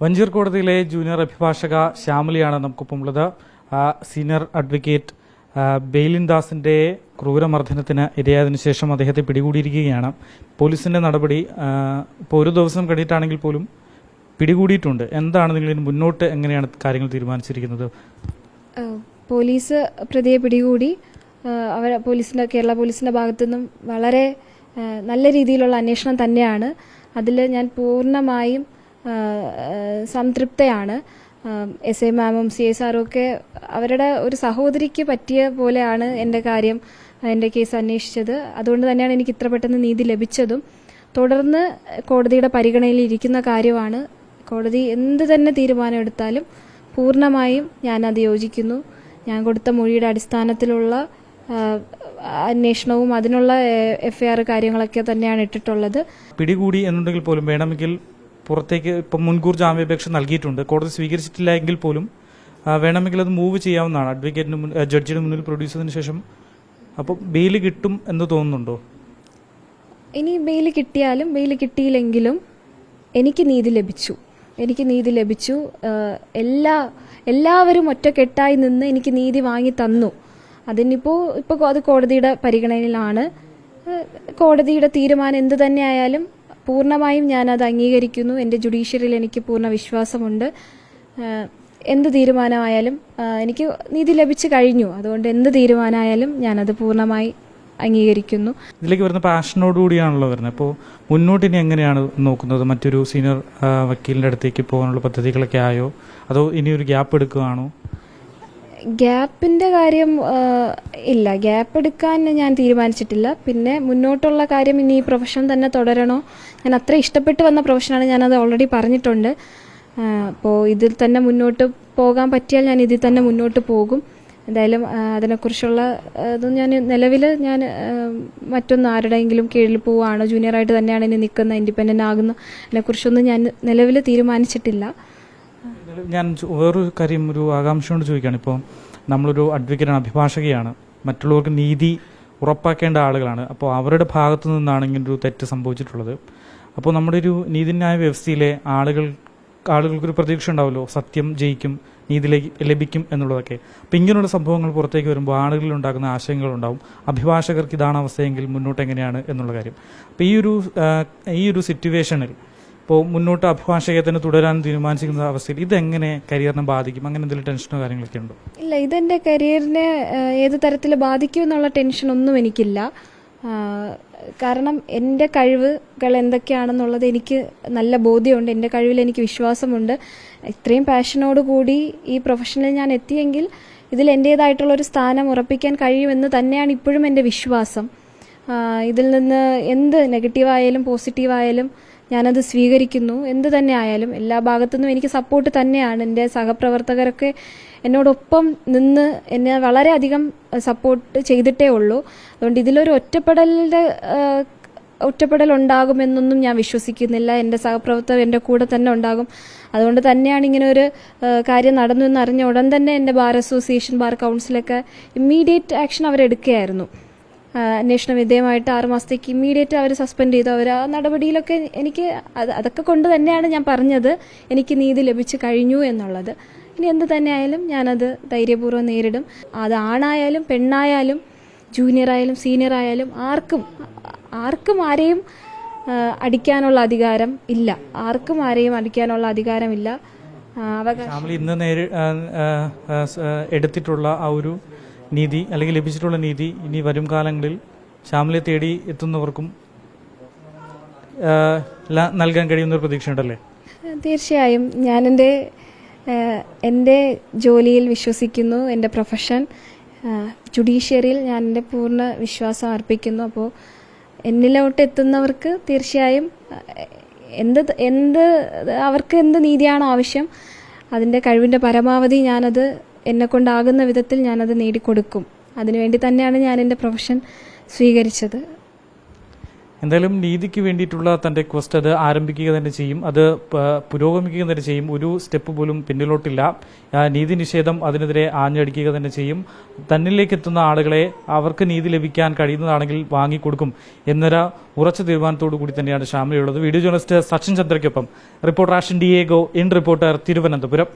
വഞ്ചിയൂർ കോടതിയിലെ ജൂനിയർ അഭിഭാഷക ശ്യാമലിയാണ് നമുക്കൊപ്പം ഉള്ളത് ആ, സീനിയർ അഡ്വക്കേറ്റ് ആ, ബെയിലിൻ ദാസിന്റെ ക്രൂരമർദ്ദനത്തിന് ഇരയായതിനു ശേഷം അദ്ദേഹത്തെ പിടികൂടിയിരിക്കുകയാണ്. പോലീസിന്റെ നടപടി ഇപ്പോൾ ഒരു ദിവസം കഴിഞ്ഞിട്ടാണെങ്കിൽ പോലും പിടികൂടിയിട്ടുണ്ട്. എന്താണ് നിങ്ങൾ ഇനി മുന്നോട്ട് എങ്ങനെയാണ് കാര്യങ്ങൾ തീരുമാനിച്ചിരിക്കുന്നത്? പോലീസ് പ്രതിയെ പിടികൂടി അവർ പോലീസിന്റെ കേരള പോലീസിന്റെ ഭാഗത്തു നിന്നും വളരെ നല്ല രീതിയിലുള്ള അന്വേഷണം തന്നെയാണ്. അതിൽ ഞാൻ പൂർണമായും സംതൃപ്തയാണ്. എസ് എ മാമും സി എസ് ആറും ഒക്കെ അവരുടെ ഒരു സഹോദരിക്ക് പറ്റിയ പോലെയാണ് എന്റെ കാര്യം എന്റെ കേസ് അന്വേഷിച്ചത്. അതുകൊണ്ട് തന്നെയാണ് എനിക്ക് ഇത്ര പെട്ടെന്ന് നീതി ലഭിച്ചതും. തുടർന്ന് കോടതിയുടെ പരിഗണനയിൽ ഇരിക്കുന്ന കാര്യമാണ്. കോടതി എന്ത് തന്നെ തീരുമാനമെടുത്താലും പൂർണമായും ഞാനത് യോജിക്കുന്നു. ഞാൻ കൊടുത്ത മൊഴിയുടെ അടിസ്ഥാനത്തിലുള്ള അന്വേഷണവും അതിനുള്ള എഫ്ഐആർ കാര്യങ്ങളൊക്കെ തന്നെയാണ് ഇട്ടിട്ടുള്ളത്. പിടികൂടി എന്നുണ്ടെങ്കിൽ പോലും വേണമെങ്കിൽ പുറത്തേക്ക് ഇപ്പം മുൻകൂർ ജാമ്യാപേക്ഷ നൽകിയിട്ടുണ്ട്. കോടതി സ്വീകരിച്ചിട്ടില്ല എങ്കിൽ പോലും വേണമെങ്കിൽ അത് മൂവ് ചെയ്യാവുന്നതാണ്. അഡ്വക്കേറ്റിന് മുൻ ജഡ്ജിയുടെ മുന്നിൽ പ്രൊഡ്യൂസ് ശേഷം അപ്പോൾ ബെയിൽ കിട്ടും എന്ന് തോന്നുന്നുണ്ടോ? ഇനി ബെയിൽ കിട്ടിയാലും ബെയിൽ കിട്ടിയില്ലെങ്കിലും എനിക്ക് നീതി ലഭിച്ചു. എനിക്ക് നീതി ലഭിച്ചു. എല്ലാ എല്ലാവരും ഒറ്റക്കെട്ടായി നിന്ന് എനിക്ക് നീതി വാങ്ങി തന്നു. അതിനിപ്പോൾ ഇപ്പോൾ അത് കോടതിയുടെ പരിഗണനയിലാണ്. കോടതിയുടെ തീരുമാനം എന്ത് തന്നെയായാലും പൂർണമായും അത് അംഗീകരിക്കുന്നു. എന്റെ ജുഡീഷ്യറിയിൽ എനിക്ക് പൂർണ വിശ്വാസമുണ്ട്. എന്ത് തീരുമാനമായാലും എനിക്ക് നീതി ലഭിച്ചു കഴിഞ്ഞു. അതുകൊണ്ട് എന്ത് തീരുമാനമായാലും ഞാനത് പൂർണമായി അംഗീകരിക്കുന്നു. ഇതിലേക്ക് വരുന്ന പാഷനോടുകൂടിയാണല്ലോ വരുന്നത്. അപ്പോൾ മുന്നോട്ട് ഇനി എങ്ങനെയാണ് നോക്കുന്നത്? മറ്റൊരു സീനിയർ വക്കീലിന്റെ അടുത്തേക്ക് പോകാനുള്ള പദ്ധതികളൊക്കെ ആയോ? അതോ ഇനി ഒരു ഗ്യാപ്പ് എടുക്കുകയാണോ? ഗ്യാപ്പിന്റെ കാര്യം ഇല്ല. ഗ്യാപ്പ് എടുക്കാൻ ഞാൻ തീരുമാനിച്ചിട്ടില്ല. പിന്നെ മുന്നോട്ടുള്ള കാര്യം ഇനി ഈ പ്രൊഫഷൻ തന്നെ തുടരണോ? ഞാൻ അത്ര ഇഷ്ടപ്പെട്ട് വന്ന പ്രൊഫഷനാണ് ഞാനത് ഓൾറെഡി പറഞ്ഞിട്ടുണ്ട്. അപ്പോൾ ഇതിൽ തന്നെ മുന്നോട്ട് പോകാൻ പറ്റിയാൽ ഞാൻ ഇതിൽ തന്നെ മുന്നോട്ട് പോകും. എന്തായാലും അതിനെക്കുറിച്ചുള്ള ആ, ഞാൻ നിലവിൽ ഞാൻ മറ്റൊന്ന് ആരുടെയെങ്കിലും കീഴിൽ പോവുകയാണോ? ജൂനിയറായിട്ട് തന്നെയാണ് ഇനി നിൽക്കുന്ന ഇൻഡിപെൻഡന്റ് ആകുന്ന അതിനെക്കുറിച്ചൊന്നും ഞാൻ നിലവിൽ തീരുമാനിച്ചിട്ടില്ല. ഞാൻ വേറൊരു കാര്യം ഒരു ആകാംക്ഷ കൊണ്ട് ചോദിക്കുകയാണ്. ഇപ്പോൾ നമ്മളൊരു അഡ്വക്കേറ്റാണ് അഭിഭാഷകയാണ്. മറ്റുള്ളവർക്ക് നീതി ഉറപ്പാക്കേണ്ട ആളുകളാണ്. അപ്പോൾ അവരുടെ ഭാഗത്തു നിന്നാണ് ഒരു തെറ്റ് സംഭവിച്ചിട്ടുള്ളത്. അപ്പോൾ നമ്മുടെ ഒരു നീതിന്യായ വ്യവസ്ഥയിലെ ആളുകൾ ആളുകൾക്കൊരു പ്രതീക്ഷ ഉണ്ടാവുമല്ലോ സത്യം ജയിക്കും നീതി ലഭിക്കും എന്നുള്ളതൊക്കെ. അപ്പം ഇങ്ങനെയുള്ള സംഭവങ്ങൾ പുറത്തേക്ക് വരുമ്പോൾ ആളുകളിൽ ഉണ്ടാകുന്ന ആശയങ്ങളുണ്ടാവും അഭിഭാഷകർക്ക് ഇതാണ് അവസ്ഥയെങ്കിൽ മുന്നോട്ട് എങ്ങനെയാണ് എന്നുള്ള കാര്യം. അപ്പോൾ ഈ ഒരു ഈ ഒരു സിറ്റുവേഷനിൽ ഇപ്പോൾ മുന്നോട്ട് അഭിഭാഷകയെ തന്നെ തുടരാൻ തീരുമാനിച്ചിരിക്കുന്ന അവസ്ഥയിൽ ഇതെങ്ങനെ കരിയറിനെ ബാധിക്കും? അങ്ങനെ എന്തെങ്കിലും ടെൻഷനോ കാര്യങ്ങളൊക്കെ ഉണ്ടോ? ഇല്ല ഇതെന്റെ കരിയറിനെ ഏത് തരത്തിൽ ബാധിക്കും എന്നുള്ള ടെൻഷൻ ഒന്നും എനിക്കില്ല. കാരണം എന്റെ കഴിവുകൾ എന്തൊക്കെയാണെന്നുള്ളത് എനിക്ക് നല്ല ബോധ്യമുണ്ട്. എന്റെ കഴിവിൽ എനിക്ക് വിശ്വാസമുണ്ട്. ഇത്രയും പാഷനോട് കൂടി ഈ പ്രൊഫഷനിൽ ഞാൻ എത്തിയെങ്കിൽ ഇതിൽ എന്റേതായിട്ടുള്ള ഒരു സ്ഥാനം ഉറപ്പിക്കാൻ കഴിയുമെന്ന് തന്നെയാണ് ഇപ്പോഴും എന്റെ വിശ്വാസം. ഇതിൽ നിന്ന് എന്ത് നെഗറ്റീവായാലും പോസിറ്റീവായാലും ഞാനത് സ്വീകരിക്കുന്നു. എന്ത് തന്നെ ആയാലും എല്ലാ ഭാഗത്തുനിന്നും എനിക്ക് സപ്പോർട്ട് തന്നെയാണ്. എന്റെ സഹപ്രവർത്തകരൊക്കെ എന്നോടൊപ്പം നിന്ന് എന്നെ വളരെയധികം സപ്പോർട്ട് ചെയ്തിട്ടേ ഉള്ളൂ. അതുകൊണ്ട് ഇതിലൊരു ഒറ്റപ്പെടലിന്റെ ഒറ്റപ്പെടൽ ഉണ്ടാകുമെന്നൊന്നും ഞാൻ വിശ്വസിക്കുന്നില്ല. എന്റെ സഹപ്രവർത്തകർ എന്റെ കൂടെ തന്നെ ഉണ്ടാകും. അതുകൊണ്ട് തന്നെയാണ് ഇങ്ങനെ ഒരു കാര്യം നടന്നു എന്ന് അറിഞ്ഞ ഉടൻ തന്നെ എന്റെ ബാർ അസോസിയേഷൻ ബാർ കൗൺസിലൊക്കെ ഇമ്മീഡിയറ്റ് ആക്ഷൻ അവരെടുക്കുകയായിരുന്നു. അന്വേഷണ വിധേയമായിട്ട് ആറ് മാസത്തേക്ക് ഇമ്മീഡിയറ്റ് അവർ സസ്പെൻഡ് ചെയ്തു. അവർ ആ നടപടിയിലൊക്കെ എനിക്ക് അത് അതൊക്കെ കൊണ്ട് തന്നെയാണ് ഞാൻ പറഞ്ഞത്. എനിക്ക് നീതി ലഭിച്ചു കഴിഞ്ഞു എന്നുള്ളത്. ഇനി എന്ത് തന്നെയായാലും ഞാനത് ധൈര്യപൂർവം നേരിടും. അത് ആണായാലും പെണ്ണായാലും സീനിയർ ആയാലും ആർക്കും ആർക്കും ആരെയും അടിക്കാനുള്ള അധികാരം ഇല്ല. ആർക്കും ആരെയും അടിക്കാനുള്ള അധികാരമില്ല അവകാശം ഇന്ന് നേരി എടുത്തിട്ടുള്ള ആ ഒരു നീതി അല്ലെങ്കിൽ ലഭിച്ചിട്ടുള്ള നീതി ഇനി വരും കാലങ്ങളിൽ ശ്യാമിലെ തേടി എത്തുന്നവർക്കും നൽകാൻ കഴിയുന്ന ഒരു പ്രതീക്ഷയുണ്ടല്ലേ? തീർച്ചയായും. ഞാനെന്റെ എന്റെ ജോലിയിൽ വിശ്വസിക്കുന്നു എന്റെ പ്രൊഫഷൻ ജുഡീഷ്യറിയിൽ ഞാൻ എന്റെ പൂർണ വിശ്വാസം അർപ്പിക്കുന്നു. അപ്പോൾ എന്നിലോട്ട് എത്തുന്നവർക്ക് തീർച്ചയായും എന്ത് എന്ത് അവർക്ക് എന്ത് നീതിയാണ് ആവശ്യം അതിന്റെ കഴിവിന്റെ പരമാവധി ഞാനത് എന്നെ കൊണ്ടാകുന്ന വിധത്തിൽ ഞാനത് നേടിക്കൊടുക്കും. അതിനുവേണ്ടി തന്നെയാണ് ഞാൻ എന്റെ പ്രൊഫഷൻ സ്വീകരിച്ചത്. എന്തായാലും നീതിക്ക് വേണ്ടിയിട്ടുള്ള തന്റെ ക്വസ്റ്റ് അത് ആരംഭിക്കുക തന്നെ ചെയ്യും. അത് പുരോഗമിക്കുക തന്നെ ചെയ്യും. ഒരു സ്റ്റെപ്പ് പോലും പിന്നിലോട്ടില്ല. നീതി നിഷേധം അതിനെതിരെ ആഞ്ഞടിക്കുക തന്നെ ചെയ്യും. തന്നിലേക്ക് എത്തുന്ന ആളുകളെ അവർക്ക് നീതി ലഭിക്കാൻ കഴിയുന്നതാണെങ്കിൽ വാങ്ങിക്കൊടുക്കും എന്നൊരു ഉറച്ച തീരുമാനത്തോടു കൂടി തന്നെയാണ് ഷാമിലുള്ളത് വീഡിയോ ജേണലിസ്റ്റ് സച്ചിൻ ചന്ദ്രയ്ക്കൊപ്പം റിപ്പോർട്ടർ ആഷൻ ഡിയേഗോ ഇൻ റിപ്പോർട്ടർ തിരുവനന്തപുരം.